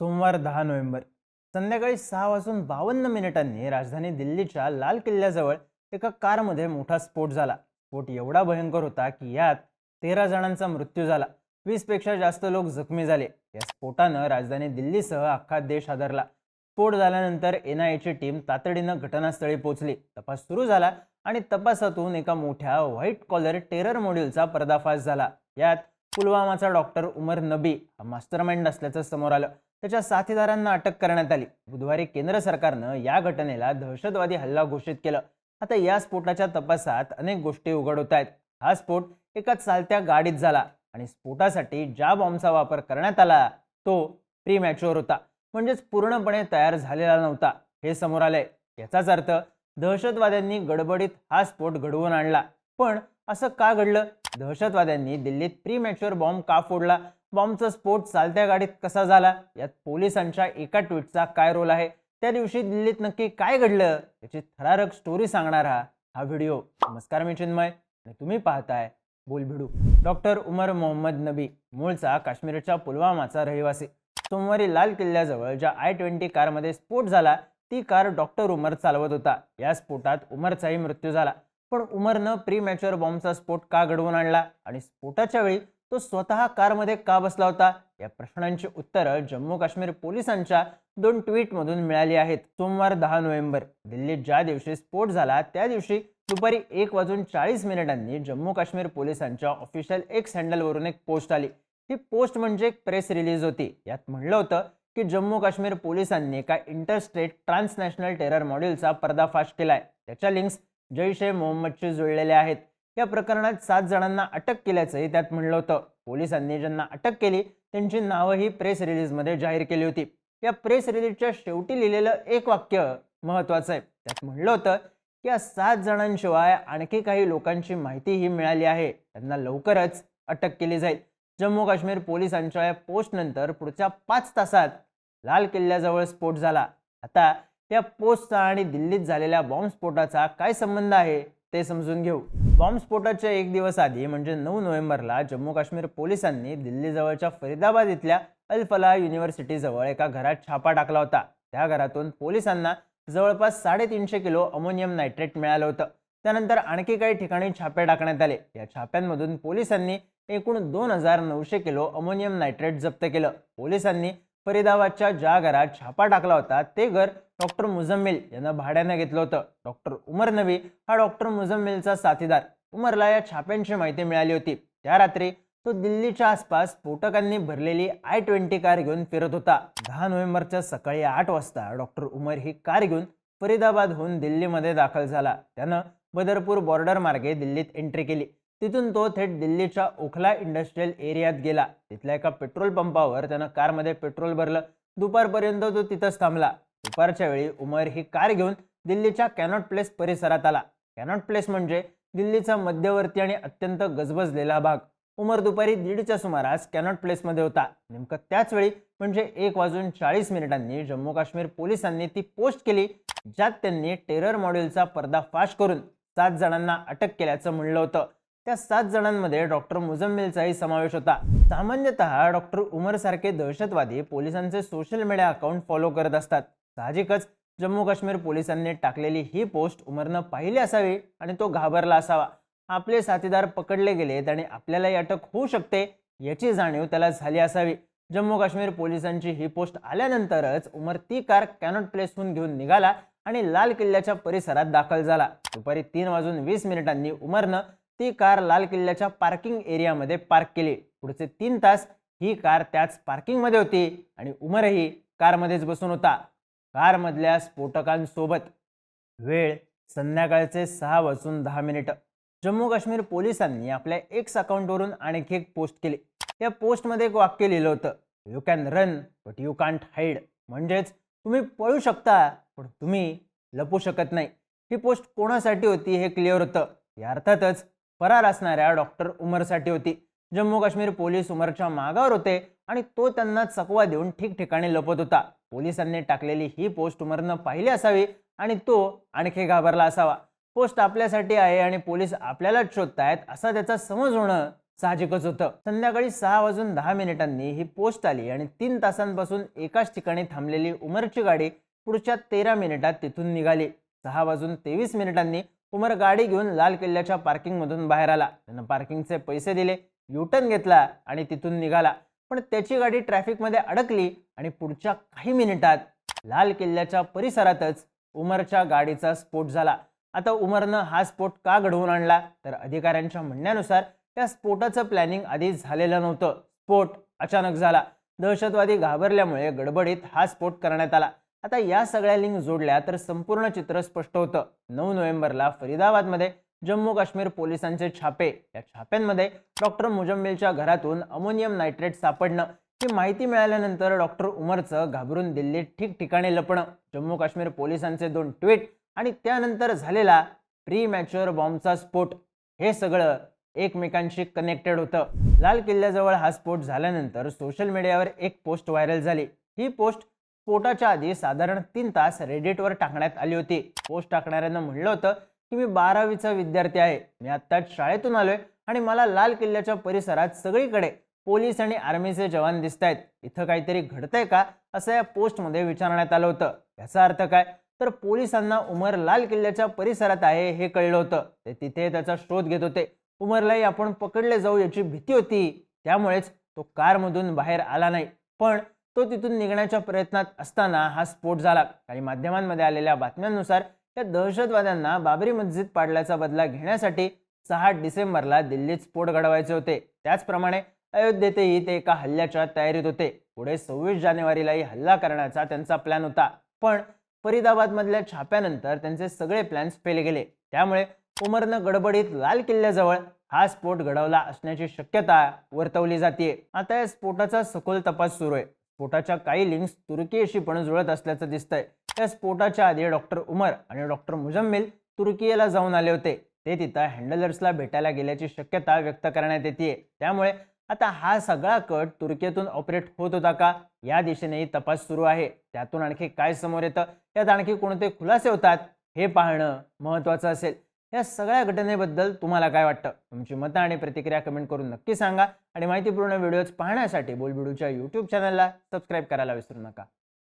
सोमवार दहा नोव्हेंबर. संध्याकाळी सहा वाजून बावन्न मिनिटांनी राजधानी दिल्लीच्या लाल किल्ल्याजवळ एका कारमध्ये मोठा स्फोट झाला. स्फोट एवढा भयंकर होता की यात तेरा जणांचा मृत्यू झाला. वीसपेक्षा जास्त लोक जखमी झाले. या स्फोटानं राजधानी दिल्लीसह अख्खा देश हादरला. स्फोट झाल्यानंतर एन आय एची टीम तातडीनं घटनास्थळी पोहोचली. तपास सुरू झाला आणि तपासातून एका मोठ्या व्हाईट कॉलर टेरर मॉड्यूलचा पर्दाफाश झाला. यात पुलवामाचा डॉक्टर उमर नबी हा मास्टरमाइंड असल्याचं समोर आलं. त्याच्या साथीदारांना अटक करण्यात आली. बुधवारी केंद्र सरकारनं या घटनेला दहशतवादी हल्ला घोषित केलं. आता या स्फोटाच्या तपासात अनेक गोष्टी उघड होत आहेत. हा स्फोट एका चालत्या गाडीत झाला आणि स्फोटासाठी ज्या बॉम्बचा वापर करण्यात आला तो प्री मॅच्युअर होता. म्हणजेच पूर्णपणे तयार झालेला नव्हता हे समोर आलंय. याचाच अर्थ दहशतवाद्यांनी गडबडीत हा स्फोट घडवून आणला. पण असं का घडलं? दहशतवाद्यांनी दिल्लीत प्री मॅच्युअर बॉम्ब का फोडला? बॉम्बचा स्फोट चालत्या गाडीत कसा झाला? यात पोलिसांच्या एका ट्विटचा काय रोल आहे? त्या दिवशी दिल्लीत नक्की काय घडलं? याची थरारक स्टोरी सांगणारा हा व्हिडिओ नमस्कार मी चिन्मय. आणि तुम्ही पाहताय बोलभिडू. डॉक्टर उमर मोहम्मद नबी मूळचा काश्मीरच्या पुलवामाचा रहिवासी. सोमवारी लाल किल्ल्याजवळ ज्या आय ट्वेंटी कारमध्ये स्फोट झाला ती कार डॉक्टर उमर चालवत होता. या स्फोटात उमरचाही मृत्यू झाला. पण उमरनं प्री मॅच्युअर बॉम्बचा स्फोट का घडवून आणला? आणि स्फोटाच्या वेळी तो स्वतः कारमध्ये का बसला होता? या प्रश्नांची उत्तरं जम्मू काश्मीर पोलिसांच्या दोन ट्विटमधून मिळाली आहेत. सोमवार दहा नोव्हेंबर दिल्लीत ज्या दिवशी स्फोट झाला त्या दिवशी दुपारी एक वाजून चाळीस मिनिटांनी जम्मू काश्मीर पोलिसांच्या ऑफिशियल एक्स हँडलवरून एक पोस्ट आली. ही पोस्ट म्हणजे एक प्रेस रिलीज होती. यात म्हणलं होतं की जम्मू काश्मीर पोलिसांनी एका इंटरस्टेट ट्रान्सनॅशनल टेरर मॉड्यूलचा पर्दाफाश केलाय. त्याच्या लिंक्स जैश ए मोहम्मदशी जुळलेले आहेत. या प्रकरणात सात जणांना अटक केल्याचंही त्यात म्हणलं होतं. पोलिसांनी ज्यांना अटक केली त्यांची नावंही प्रेस रिलीजमध्ये जाहीर केली होती. या प्रेस रिलीजच्या शेवटी लिहिलेलं एक वाक्य महत्वाचं आहे. त्यात म्हणलं होतं की या सात जणांशिवाय आणखी काही लोकांची माहितीही मिळाली आहे. त्यांना लवकरच अटक केली जाईल. जम्मू काश्मीर पोलिसांच्या या पोस्टनंतर पुढच्या पाच तासात लाल किल्ल्याजवळ स्फोट झाला. आता त्या पोस्टचा आणि दिल्लीत झालेल्या बॉम्बस्फोटाचा काय संबंध आहे ते समजून घेऊ. बॉम्बस्फोटाच्या एक दिवस आधी म्हणजे नऊ नोव्हेंबरला जम्मू काश्मीर पोलिसांनी दिल्लीजवळच्या फरीदाबाद इथल्या अल फलाह युनिव्हर्सिटीजवळ एका घरात छापा टाकला होता. त्या घरातून पोलिसांना जवळपास साडेतीनशे किलो अमोनियम नायट्रेट मिळालं होतं. त्यानंतर आणखी काही ठिकाणी छापे टाकण्यात आले. या छाप्यांमधून पोलिसांनी एकूण दोन हजार नऊशे किलो अमोनियम नायट्रेट जप्त केलं. पोलिसांनी फरीदाबादच्या ज्या घरात छापा टाकला होता ते घर डॉक्टर मुजम्मिल यांना भाड्यानं घेतलं होतं. डॉक्टर उमर नबी हा डॉक्टर मुजम्मिलचा साथीदार. उमरला या छाप्यांची माहिती मिळाली होती. त्या रात्री तो दिल्लीच्या आसपास स्फोटकांनी भरलेली आय ट्वेंटी कार घेऊन फिरत होता. दहा नोव्हेंबरच्या सकाळी आठ वाजता डॉक्टर उमर ही कार घेऊन फरीदाबादहून दिल्लीमध्ये दाखल झाला. त्यानं बदरपूर बॉर्डर मार्गे दिल्लीत एंट्री केली. तिथून तो थेट दिल्लीच्या ओखला इंडस्ट्रियल एरियात गेला. तिथल्या एका पेट्रोल पंपावर त्यानं कारमध्ये पेट्रोल भरलं. दुपारपर्यंत तो तिथंच थांबला. दुपारच्या वेळी उमर ही कार घेऊन दिल्लीच्या कॅनॉट प्लेस परिसरात आला. कॅनॉट प्लेस म्हणजे दिल्लीचा मध्यवर्ती आणि अत्यंत गजबजलेला भाग. उमर दुपारी दीडच्या सुमारास कॅनॉट प्लेसमध्ये होता. नेमकं त्याच वेळी म्हणजे एक वाजून चाळीस मिनिटांनी जम्मू काश्मीर पोलिसांनी ती पोस्ट केली ज्यात त्यांनी टेरर मॉड्यूलचा पर्दाफाश करून सात जणांना अटक केल्याचं म्हणलं होतं. त्या सात जणांमध्ये डॉक्टर मुजम्मिलचाही समावेश होता. सामान्यतः डॉक्टर उमर सारखे दहशतवादी पोलिसांचे सोशल मीडिया अकाउंट फॉलो करत असतात. साहजिकच जम्मू काश्मीर पोलिसांनी टाकलेली ही पोस्ट उमरनं पाहिली असावी आणि तो घाबरला असावा. आपले साथीदार पकडले गेलेत आणि आपल्यालाही अटक होऊ शकते याची जाणीव त्याला झाली असावी. जम्मू काश्मीर पोलिसांची ही पोस्ट आल्यानंतरच उमर ती कार कॅनॉट प्लेसहून घेऊन निघाला आणि लाल किल्ल्याच्या परिसरात दाखल झाला. दुपारी तीन वाजून वीस मिनिटांनी उमरनं ती कार लाल किल्ल्याच्या पार्किंग एरियामध्ये पार्क केली. पुढचे तीन तास ही कार त्याच पार्किंगमध्ये होती आणि उमरही कारमध्येच बसून होता. कारमधल्या स्फोटकांसोबत वेळ संध्याकाळचे सहा वाजून दहा मिनिटं. जम्मू काश्मीर पोलिसांनी आपल्या एक्स अकाउंटवरून आणखी एक पोस्ट केली. या पोस्टमध्ये एक वाक्य लिहिलं होतं. You can run but you can't hide म्हणजेच तुम्ही पळू शकता पण तुम्ही लपू शकत नाही. ही पोस्ट कोणासाठी होती हे क्लिअर होतं. या अर्थातच फरार असणाऱ्या डॉक्टर उमरसाठी होती. जम्मू काश्मीर पोलीस उमरच्या मागावर होते आणि तो त्यांना चकवा देऊन ठिकठिकाणी लपत होता. पोलिसांनी टाकलेली ही पोस्ट उमरनं पाहिली असावी आणि तो आणखी घाबरला असावा. पोस्ट आपल्यासाठी आहे आणि पोलीस आपल्यालाच शोधतायत असा त्याचा समज होणं साहजिकच होतं. संध्याकाळी सहा वाजून दहा मिनिटांनी ही पोस्ट आली आणि तीन तासांपासून एकाच ठिकाणी थांबलेली उमरची गाडी पुढच्या तेरा मिनिटात तिथून निघाली. सहा वाजून तेवीस मिनिटांनी उमर गाडी घेऊन लाल किल्ल्याच्या पार्किंगमधून बाहेर आला. त्यानं पार्किंगचे पैसे दिले युटर्न घेतला आणि तिथून निघाला. पण त्याची गाडी ट्रॅफिकमध्ये अडकली आणि पुढच्या काही मिनिटात लाल किल्ल्याच्या परिसरातच उमरच्या गाडीचा स्फोट झाला. आता उमरनं हा स्फोट का घडवून आणला? तर अधिकाऱ्यांच्या म्हणण्यानुसार त्या स्फोटाचं प्लॅनिंग आधी झालेलं नव्हतं. स्फोट अचानक झाला. दहशतवादी घाबरल्यामुळे गडबडीत हा स्फोट करण्यात आला. आता या सगळ्या लिंक जोडल्या तर संपूर्ण चित्र स्पष्ट होतं. नऊ नोव्हेंबरला फरीदाबादमध्ये जम्मू काश्मीर पोलिसांचे छापे. या छाप्यांमध्ये डॉक्टर मुजम्मिलच्या घरातून अमोनियम नायट्रेट सापडणं. ही माहिती मिळाल्यानंतर डॉक्टर उमरचं घाबरून दिल्लीत ठिकठिकाणी लपणं. जम्मू काश्मीर पोलिसांचे दोन ट्विट आणि त्यानंतर झालेला प्री मॅच्युअर बॉम्बचा स्फोट. हे सगळं एकमेकांशी कनेक्टेड होतं. लाल किल्ल्याजवळ हा स्फोट झाल्यानंतर सोशल मीडियावर एक पोस्ट व्हायरल झाली. ही पोस्ट स्फोटाच्या आधी साधारण तीन तास रेडिटवर टाकण्यात आली होती. पोस्ट टाकणाऱ्यानं म्हणलं होतं की मी बारावीचा विद्यार्थी आहे. मी आत्ताच शाळेतून आलोय आणि मला लाल किल्ल्याच्या परिसरात सगळीकडे पोलीस आणि आर्मीचे जवान दिसत आहेत इथं काहीतरी घडतंय का? असं या पोस्टमध्ये विचारण्यात आलं होतं. याचा अर्थ काय? तर पोलिसांना उमर लाल किल्ल्याच्या परिसरात आहे हे कळलं होतं. ते तिथे त्याचा शोध घेत होते. उमरलाही आपण पकडले जाऊ याची भीती होती. त्यामुळेच तो कारमधून बाहेर आला नाही. पण तो तिथून निघण्याच्या प्रयत्नात असताना हा स्फोट झाला. काही माध्यमांमध्ये आलेल्या बातम्यांनुसार त्या दहशतवाद्यांना बाबरी मस्जिद पाडल्याचा बदला घेण्यासाठी सहा डिसेंबरला दिल्लीत स्फोट घडवायचे होते. त्याचप्रमाणे अयोध्येतही ते एका हल्ल्याच्या तयारीत होते. पुढे सव्वीस जानेवारीलाही हल्ला करण्याचा त्यांचा प्लॅन होता. पण फरीदाबादमधल्या छाप्यानंतर त्यांचे सगळे प्लॅन्स फेल गेले. त्यामुळे उमरनं गडबडीत लाल किल्ल्याजवळ हा स्फोट घडवला असण्याची शक्यता वर्तवली जाते आता या स्फोटाचा सखोल तपास सुरू आहे. स्फोटाच्या काही लिंक्स तुर्कीशी पण जुळत असल्याचं दिसतंय. त्या स्फोटाच्या आधी डॉक्टर उमर आणि डॉक्टर मुजम्मिल तुर्कीला जाऊन आले होते. ते तिथं हँडलर्सला भेटायला गेल्याची शक्यता व्यक्त करण्यात येते त्यामुळे आता हा सगळा कट तुर्कीतून ऑपरेट होत होता का? या दिशेनेही तपास सुरू आहे. त्यातून आणखी काय समोर येतं? यात आणखी कोणते खुलासे होतात? हे पाहणं महत्त्वाचं असेल. या सगळ्या घटनेबद्दल तुम्हाला काय वाटतं? तुमची मतं आणि प्रतिक्रिया कमेंट करून नक्की सांगा. आणि माहितीपूर्ण व्हिडिओज पाहण्यासाठी बोलबिडूच्या यूट्यूब चॅनलला सबस्क्राईब करायला विसरू नका.